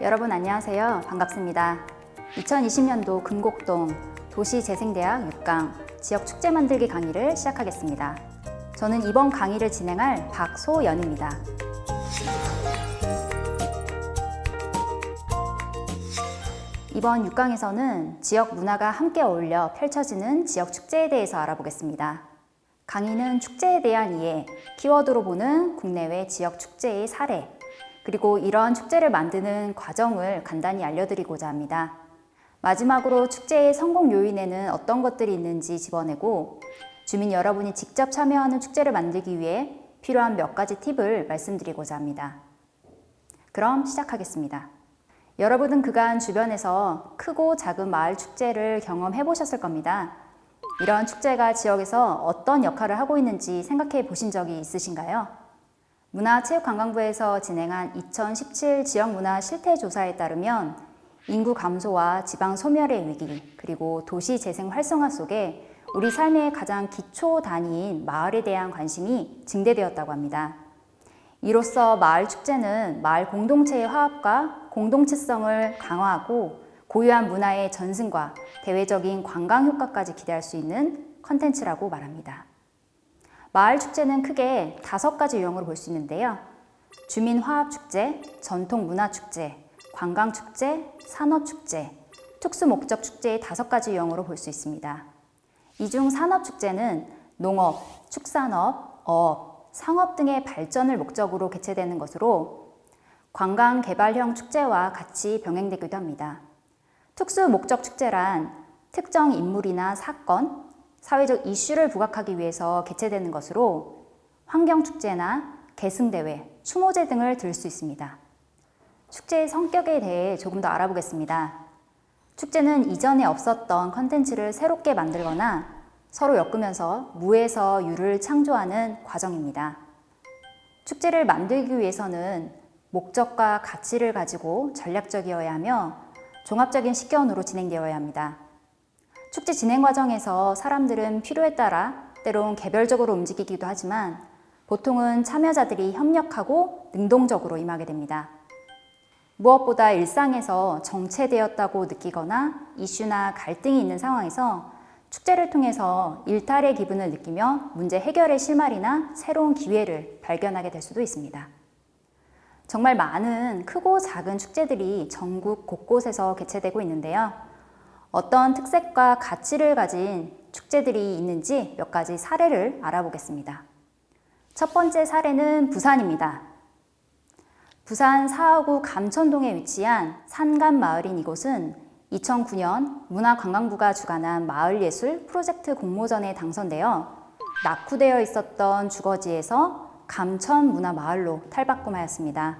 여러분 안녕하세요. 반갑습니다. 2020년도 금곡동 도시재생대학 6강 지역 축제 만들기 강의를 시작하겠습니다. 저는 이번 강의를 진행할 박소연입니다. 이번 6강에서는 지역 문화가 함께 어울려 펼쳐지는 지역 축제에 대해서 알아보겠습니다. 강의는 축제에 대한 이해, 키워드로 보는 국내외 지역 축제의 사례, 그리고 이러한 축제를 만드는 과정을 간단히 알려드리고자 합니다. 마지막으로 축제의 성공 요인에는 어떤 것들이 있는지 집어내고 주민 여러분이 직접 참여하는 축제를 만들기 위해 필요한 몇 가지 팁을 말씀드리고자 합니다. 그럼 시작하겠습니다. 여러분은 그간 주변에서 크고 작은 마을 축제를 경험해 보셨을 겁니다. 이런 축제가 지역에서 어떤 역할을 하고 있는지 생각해 보신 적이 있으신가요? 문화체육관광부에서 진행한 2017 지역문화 실태조사에 따르면 인구 감소와 지방 소멸의 위기, 그리고 도시 재생 활성화 속에 우리 삶의 가장 기초 단위인 마을에 대한 관심이 증대되었다고 합니다. 이로써 마을 축제는 마을 공동체의 화합과 공동체성을 강화하고 고유한 문화의 전승과 대외적인 관광 효과까지 기대할 수 있는 컨텐츠라고 말합니다. 마을 축제는 크게 다섯 가지 유형으로 볼 수 있는데요. 주민 화합 축제, 전통 문화 축제, 관광 축제, 산업 축제, 특수 목적 축제의 다섯 가지 유형으로 볼 수 있습니다. 이 중 산업 축제는 농업, 축산업, 어업, 상업 등의 발전을 목적으로 개최되는 것으로 관광 개발형 축제와 같이 병행되기도 합니다. 특수 목적 축제란 특정 인물이나 사건, 사회적 이슈를 부각하기 위해서 개최되는 것으로 환경축제나 계승대회, 추모제 등을 들 수 있습니다. 축제의 성격에 대해 조금 더 알아보겠습니다. 축제는 이전에 없었던 컨텐츠를 새롭게 만들거나 서로 엮으면서 무에서 유를 창조하는 과정입니다. 축제를 만들기 위해서는 목적과 가치를 가지고 전략적이어야 하며 종합적인 식견으로 진행되어야 합니다. 축제 진행 과정에서 사람들은 필요에 따라 때론 개별적으로 움직이기도 하지만 보통은 참여자들이 협력하고 능동적으로 임하게 됩니다. 무엇보다 일상에서 정체되었다고 느끼거나 이슈나 갈등이 있는 상황에서 축제를 통해서 일탈의 기분을 느끼며 문제 해결의 실마리나 새로운 기회를 발견하게 될 수도 있습니다. 정말 많은 크고 작은 축제들이 전국 곳곳에서 개최되고 있는데요. 어떤 특색과 가치를 가진 축제들이 있는지 몇 가지 사례를 알아보겠습니다. 첫 번째 사례는 부산입니다. 부산 사하구 감천동에 위치한 산간 마을인 이곳은 2009년 문화관광부가 주관한 마을예술 프로젝트 공모전에 당선되어 낙후되어 있었던 주거지에서 감천 문화마을로 탈바꿈하였습니다.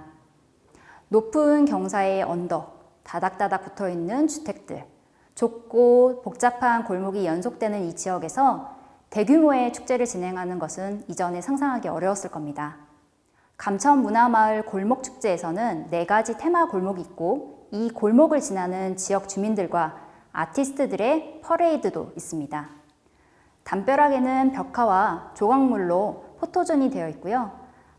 높은 경사의 언덕, 다닥다닥 붙어 있는 주택들, 좁고 복잡한 골목이 연속되는 이 지역에서 대규모의 축제를 진행하는 것은 이전에 상상하기 어려웠을 겁니다. 감천 문화마을 골목 축제에서는 네 가지 테마 골목이 있고 이 골목을 지나는 지역 주민들과 아티스트들의 퍼레이드도 있습니다. 담벼락에는 벽화와 조각물로 포토존이 되어 있고요.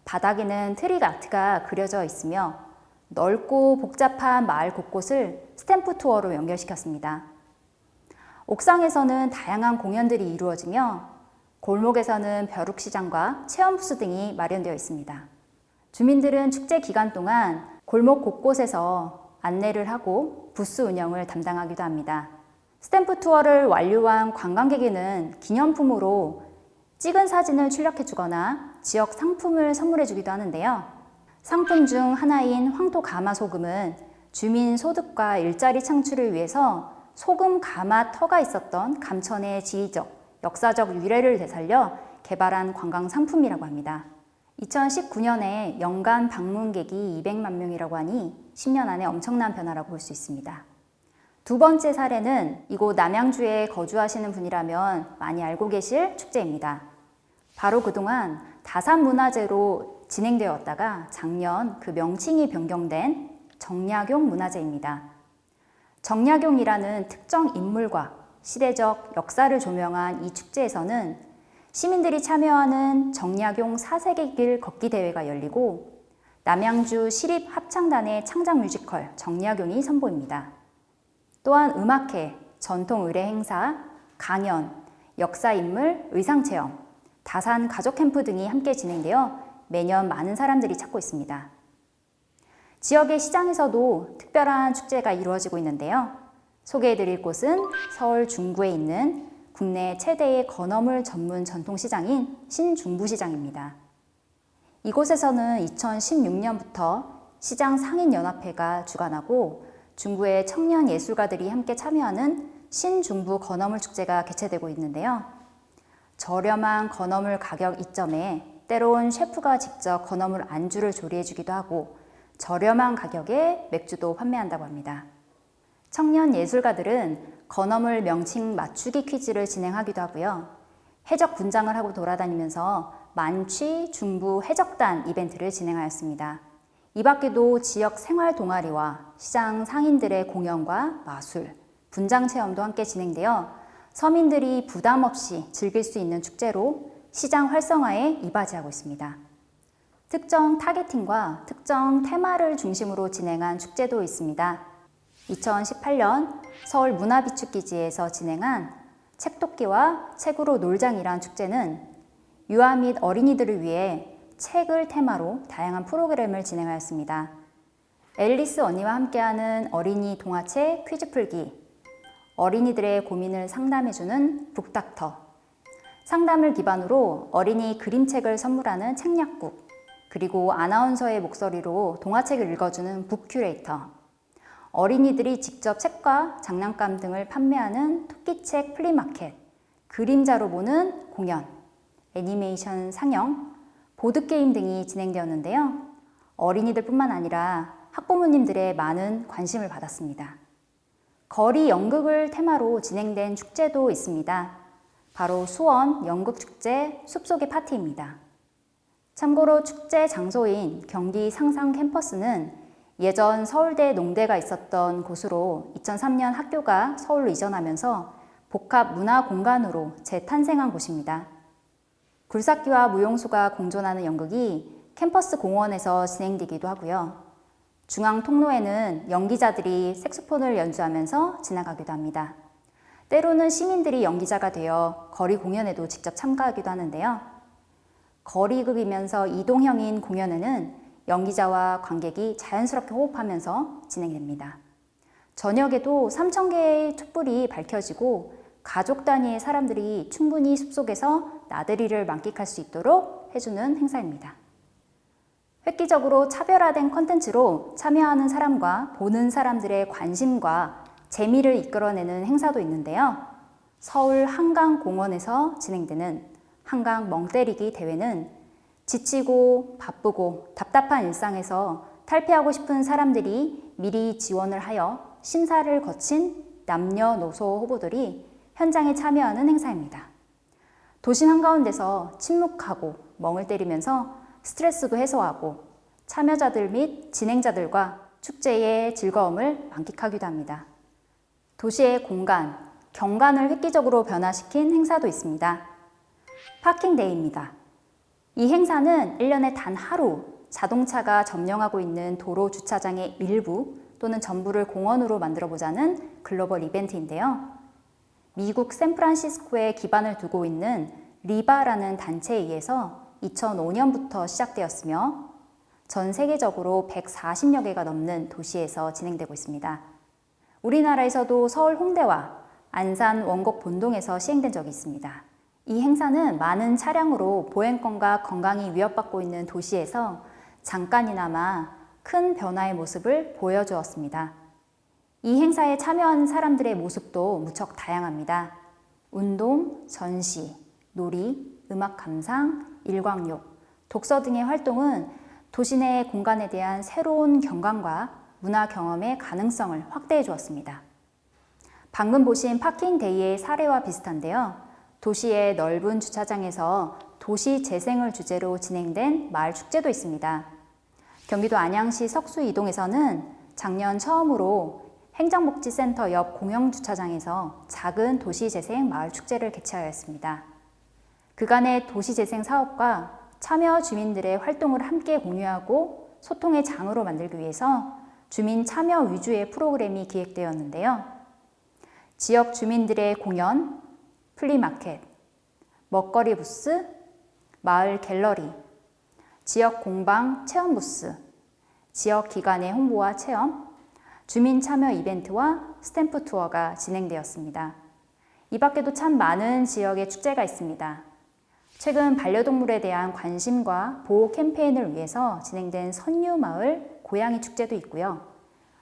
바닥에는 트릭 아트가 그려져 있으며 넓고 복잡한 마을 곳곳을 스탬프 투어로 연결시켰습니다. 옥상에서는 다양한 공연들이 이루어지며 골목에서는 벼룩시장과 체험부스 등이 마련되어 있습니다. 주민들은 축제 기간 동안 골목 곳곳에서 안내를 하고 부스 운영을 담당하기도 합니다. 스탬프 투어를 완료한 관광객에는 기념품으로 찍은 사진을 출력해 주거나 지역 상품을 선물해 주기도 하는데요. 상품 중 하나인 황토 가마 소금은 주민 소득과 일자리 창출을 위해서 소금 가마 터가 있었던 감천의 지리적, 역사적 유래를 되살려 개발한 관광 상품이라고 합니다. 2019년에 연간 방문객이 200만 명이라고 하니 10년 안에 엄청난 변화라고 볼 수 있습니다. 두 번째 사례는 이곳 남양주에 거주하시는 분이라면 많이 알고 계실 축제입니다. 바로 그동안 다산문화재로 진행되었다가 작년 그 명칭이 변경된 정약용 문화재입니다. 정약용이라는 특정 인물과 시대적 역사를 조명한 이 축제에서는 시민들이 참여하는 정약용 사색의 길 걷기 대회가 열리고 남양주 시립 합창단의 창작 뮤지컬 정약용이 선보입니다. 또한 음악회, 전통 의례 행사, 강연, 역사 인물, 의상 체험, 다산 가족 캠프 등이 함께 진행되어 매년 많은 사람들이 찾고 있습니다. 지역의 시장에서도 특별한 축제가 이루어지고 있는데요. 소개해드릴 곳은 서울 중구에 있는 국내 최대의 건어물 전문 전통시장인 신중부시장입니다. 이곳에서는 2016년부터 시장 상인연합회가 주관하고 중구의 청년 예술가들이 함께 참여하는 신중부 건어물 축제가 개최되고 있는데요. 저렴한 건어물 가격 이점에 때론 셰프가 직접 건어물 안주를 조리해주기도 하고 저렴한 가격에 맥주도 판매한다고 합니다. 청년 예술가들은 건어물 명칭 맞추기 퀴즈를 진행하기도 하고요. 해적 분장을 하고 돌아다니면서 만취 중부 해적단 이벤트를 진행하였습니다. 이 밖에도 지역 생활 동아리와 시장 상인들의 공연과 마술, 분장 체험도 함께 진행되어 서민들이 부담 없이 즐길 수 있는 축제로 시장 활성화에 이바지하고 있습니다. 특정 타겟팅과 특정 테마를 중심으로 진행한 축제도 있습니다. 2018년 서울 문화비축기지에서 진행한 책토끼와 책으로 놀장이란 축제는 유아 및 어린이들을 위해 책을 테마로 다양한 프로그램을 진행하였습니다. 앨리스 언니와 함께하는 어린이 동화책 퀴즈 풀기, 어린이들의 고민을 상담해주는 북닥터, 상담을 기반으로 어린이 그림책을 선물하는 책약국, 그리고 아나운서의 목소리로 동화책을 읽어주는 북큐레이터, 어린이들이 직접 책과 장난감 등을 판매하는 토끼책 플리마켓, 그림자로 보는 공연, 애니메이션 상영, 보드게임 등이 진행되었는데요. 어린이들 뿐만 아니라 학부모님들의 많은 관심을 받았습니다. 거리 연극을 테마로 진행된 축제도 있습니다. 바로 수원 연극축제 숲속의 파티입니다. 참고로 축제 장소인 경기 상상 캠퍼스는 예전 서울대 농대가 있었던 곳으로 2003년 학교가 서울로 이전하면서 복합 문화 공간으로 재탄생한 곳입니다. 굴삭기와 무용수가 공존하는 연극이 캠퍼스 공원에서 진행되기도 하고요. 중앙 통로에는 연기자들이 색소폰을 연주하면서 지나가기도 합니다. 때로는 시민들이 연기자가 되어 거리 공연에도 직접 참가하기도 하는데요. 거리극이면서 이동형인 공연에는 연기자와 관객이 자연스럽게 호흡하면서 진행됩니다. 저녁에도 3,000개의 촛불이 밝혀지고 가족 단위의 사람들이 충분히 숲속에서 나들이를 만끽할 수 있도록 해주는 행사입니다. 획기적으로 차별화된 컨텐츠로 참여하는 사람과 보는 사람들의 관심과 재미를 이끌어내는 행사도 있는데요. 서울 한강공원에서 진행되는 한강 멍때리기 대회는 지치고 바쁘고 답답한 일상에서 탈피하고 싶은 사람들이 미리 지원을 하여 심사를 거친 남녀노소 후보들이 현장에 참여하는 행사입니다. 도심 한가운데서 침묵하고 멍을 때리면서 스트레스도 해소하고 참여자들 및 진행자들과 축제의 즐거움을 만끽하기도 합니다. 도시의 공간, 경관을 획기적으로 변화시킨 행사도 있습니다. 파킹데이입니다. 이 행사는 1년에 단 하루 자동차가 점령하고 있는 도로 주차장의 일부 또는 전부를 공원으로 만들어 보자는 글로벌 이벤트인데요. 미국 샌프란시스코에 기반을 두고 있는 리바라는 단체에 의해서 2005년부터 시작되었으며 전 세계적으로 140여 개가 넘는 도시에서 진행되고 있습니다. 우리나라에서도 서울 홍대와 안산 원곡 본동에서 시행된 적이 있습니다. 이 행사는 많은 차량으로 보행권과 건강이 위협받고 있는 도시에서 잠깐이나마 큰 변화의 모습을 보여주었습니다. 이 행사에 참여하는 사람들의 모습도 무척 다양합니다. 운동, 전시, 놀이, 음악 감상, 일광욕, 독서 등의 활동은 도시 내 공간에 대한 새로운 경관과 문화 경험의 가능성을 확대해 주었습니다. 방금 보신 파킹데이의 사례와 비슷한데요. 도시의 넓은 주차장에서 도시 재생을 주제로 진행된 마을 축제도 있습니다. 경기도 안양시 석수 이동에서는 작년 처음으로 행정복지센터 옆 공영주차장에서 작은 도시재생 마을 축제를 개최하였습니다. 그간의 도시재생 사업과 참여 주민들의 활동을 함께 공유하고 소통의 장으로 만들기 위해서 주민 참여 위주의 프로그램이 기획되었는데요. 지역 주민들의 공연, 플리마켓, 먹거리 부스, 마을 갤러리, 지역 공방 체험 부스, 지역 기관의 홍보와 체험, 주민 참여 이벤트와 스탬프 투어가 진행되었습니다. 이 밖에도 참 많은 지역의 축제가 있습니다. 최근 반려동물에 대한 관심과 보호 캠페인을 위해서 진행된 선유마을 고양이 축제도 있고요.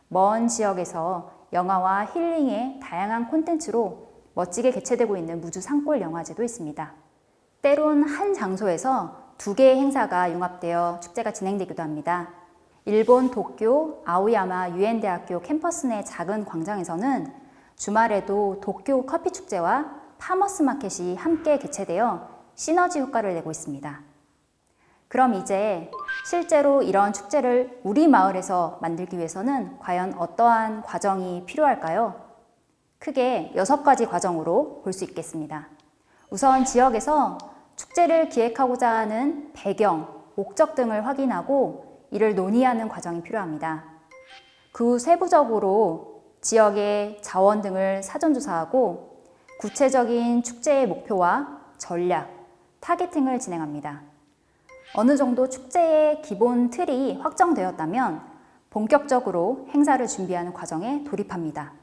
먼 지역에서 영화와 힐링의 다양한 콘텐츠로 멋지게 개최되고 있는 무주 산골 영화제도 있습니다. 때론 한 장소에서 두 개의 행사가 융합되어 축제가 진행되기도 합니다. 일본 도쿄 아오야마 유엔 대학교 캠퍼스 내 작은 광장에서는 주말에도 도쿄 커피 축제와 파머스 마켓이 함께 개최되어 시너지 효과를 내고 있습니다. 그럼 이제 실제로 이런 축제를 우리 마을에서 만들기 위해서는 과연 어떠한 과정이 필요할까요? 크게 여섯 가지 과정으로 볼 수 있겠습니다. 우선 지역에서 축제를 기획하고자 하는 배경, 목적 등을 확인하고 이를 논의하는 과정이 필요합니다. 그 후 세부적으로 지역의 자원 등을 사전조사하고 구체적인 축제의 목표와 전략, 타겟팅을 진행합니다. 어느 정도 축제의 기본 틀이 확정되었다면 본격적으로 행사를 준비하는 과정에 돌입합니다.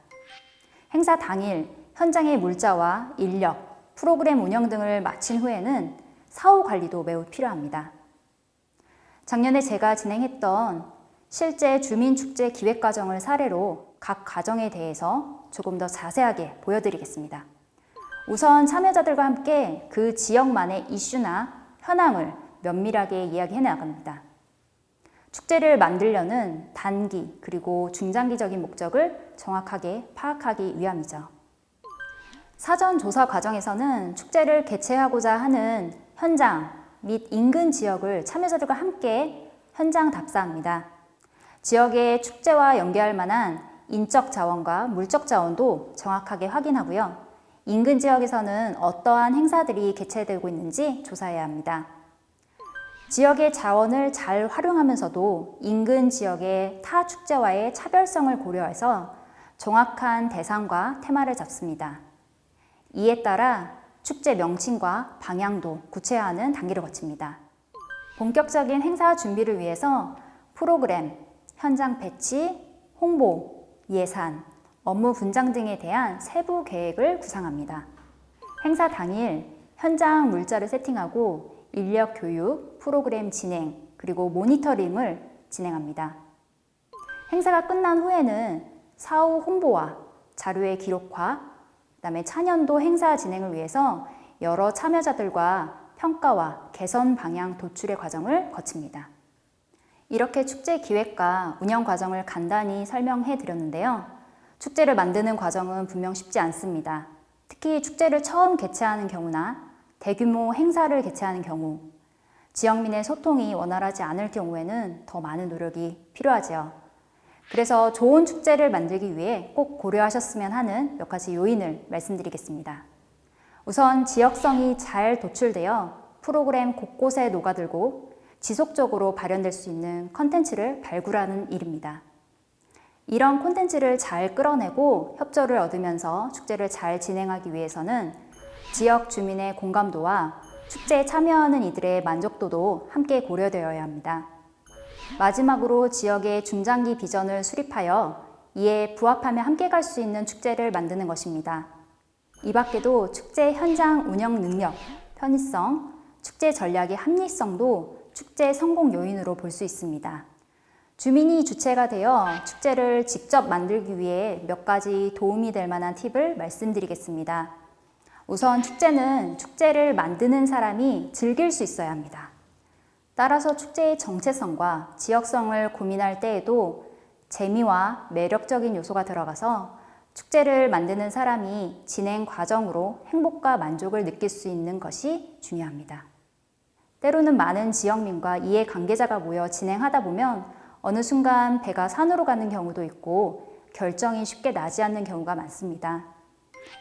행사 당일 현장의 물자와 인력, 프로그램 운영 등을 마친 후에는 사후 관리도 매우 필요합니다. 작년에 제가 진행했던 실제 주민축제 기획 과정을 사례로 각 과정에 대해서 조금 더 자세하게 보여드리겠습니다. 우선 참여자들과 함께 그 지역만의 이슈나 현황을 면밀하게 이야기해 나갑니다. 축제를 만들려는 단기 그리고 중장기적인 목적을 정확하게 파악하기 위함이죠. 사전 조사 과정에서는 축제를 개최하고자 하는 현장 및 인근 지역을 참여자들과 함께 현장 답사합니다. 지역의 축제와 연계할 만한 인적 자원과 물적 자원도 정확하게 확인하고요. 인근 지역에서는 어떠한 행사들이 개최되고 있는지 조사해야 합니다. 지역의 자원을 잘 활용하면서도 인근 지역의 타 축제와의 차별성을 고려해서 정확한 대상과 테마를 잡습니다. 이에 따라 축제 명칭과 방향도 구체화하는 단계를 거칩니다. 본격적인 행사 준비를 위해서 프로그램, 현장 배치, 홍보, 예산, 업무 분장 등에 대한 세부 계획을 구상합니다. 행사 당일 현장 물자를 세팅하고 인력 교육, 프로그램 진행, 그리고 모니터링을 진행합니다. 행사가 끝난 후에는 사후 홍보와 자료의 기록화, 그다음에 차년도 행사 진행을 위해서 여러 참여자들과 평가와 개선 방향 도출의 과정을 거칩니다. 이렇게 축제 기획과 운영 과정을 간단히 설명해 드렸는데요. 축제를 만드는 과정은 분명 쉽지 않습니다. 특히 축제를 처음 개최하는 경우나 대규모 행사를 개최하는 경우, 지역민의 소통이 원활하지 않을 경우에는 더 많은 노력이 필요하지요. 그래서 좋은 축제를 만들기 위해 꼭 고려하셨으면 하는 몇 가지 요인을 말씀드리겠습니다. 우선 지역성이 잘 도출되어 프로그램 곳곳에 녹아들고 지속적으로 발현될 수 있는 컨텐츠를 발굴하는 일입니다. 이런 콘텐츠를 잘 끌어내고 협조를 얻으면서 축제를 잘 진행하기 위해서는 지역 주민의 공감도와 축제에 참여하는 이들의 만족도도 함께 고려되어야 합니다. 마지막으로 지역의 중장기 비전을 수립하여 이에 부합하며 함께 갈 수 있는 축제를 만드는 것입니다. 이 밖에도 축제 현장 운영 능력, 편의성, 축제 전략의 합리성도 축제 성공 요인으로 볼 수 있습니다. 주민이 주체가 되어 축제를 직접 만들기 위해 몇 가지 도움이 될 만한 팁을 말씀드리겠습니다. 우선 축제는 축제를 만드는 사람이 즐길 수 있어야 합니다. 따라서 축제의 정체성과 지역성을 고민할 때에도 재미와 매력적인 요소가 들어가서 축제를 만드는 사람이 진행 과정으로 행복과 만족을 느낄 수 있는 것이 중요합니다. 때로는 많은 지역민과 이해 관계자가 모여 진행하다 보면 어느 순간 배가 산으로 가는 경우도 있고 결정이 쉽게 나지 않는 경우가 많습니다.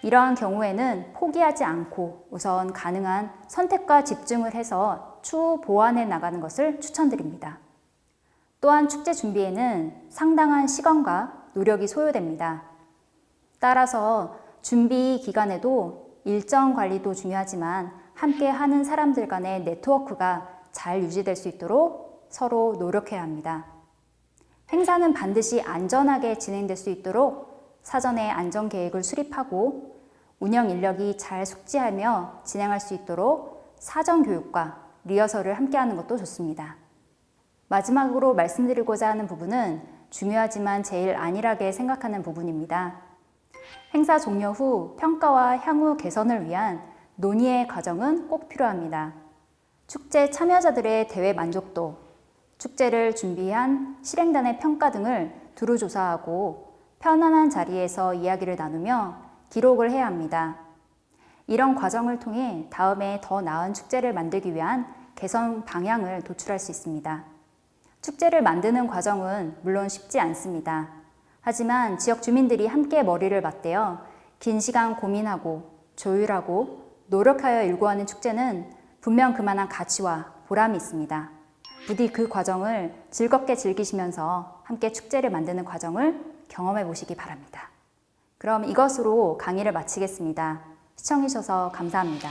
이러한 경우에는 포기하지 않고 우선 가능한 선택과 집중을 해서 추후 보완해 나가는 것을 추천드립니다. 또한 축제 준비에는 상당한 시간과 노력이 소요됩니다. 따라서 준비 기간에도 일정 관리도 중요하지만 함께 하는 사람들 간의 네트워크가 잘 유지될 수 있도록 서로 노력해야 합니다. 행사는 반드시 안전하게 진행될 수 있도록 사전에 안전 계획을 수립하고 운영 인력이 잘 숙지하며 진행할 수 있도록 사전 교육과 리허설을 함께 하는 것도 좋습니다. 마지막으로 말씀드리고자 하는 부분은 중요하지만 제일 안일하게 생각하는 부분입니다. 행사 종료 후 평가와 향후 개선을 위한 논의의 과정은 꼭 필요합니다. 축제 참여자들의 대회 만족도, 축제를 준비한 실행단의 평가 등을 두루 조사하고 편안한 자리에서 이야기를 나누며 기록을 해야 합니다. 이런 과정을 통해 다음에 더 나은 축제를 만들기 위한 개선 방향을 도출할 수 있습니다. 축제를 만드는 과정은 물론 쉽지 않습니다. 하지만 지역 주민들이 함께 머리를 맞대어 긴 시간 고민하고 조율하고 노력하여 일구하는 축제는 분명 그만한 가치와 보람이 있습니다. 부디 그 과정을 즐겁게 즐기시면서 함께 축제를 만드는 과정을 경험해 보시기 바랍니다. 그럼 이것으로 강의를 마치겠습니다. 시청해주셔서 감사합니다.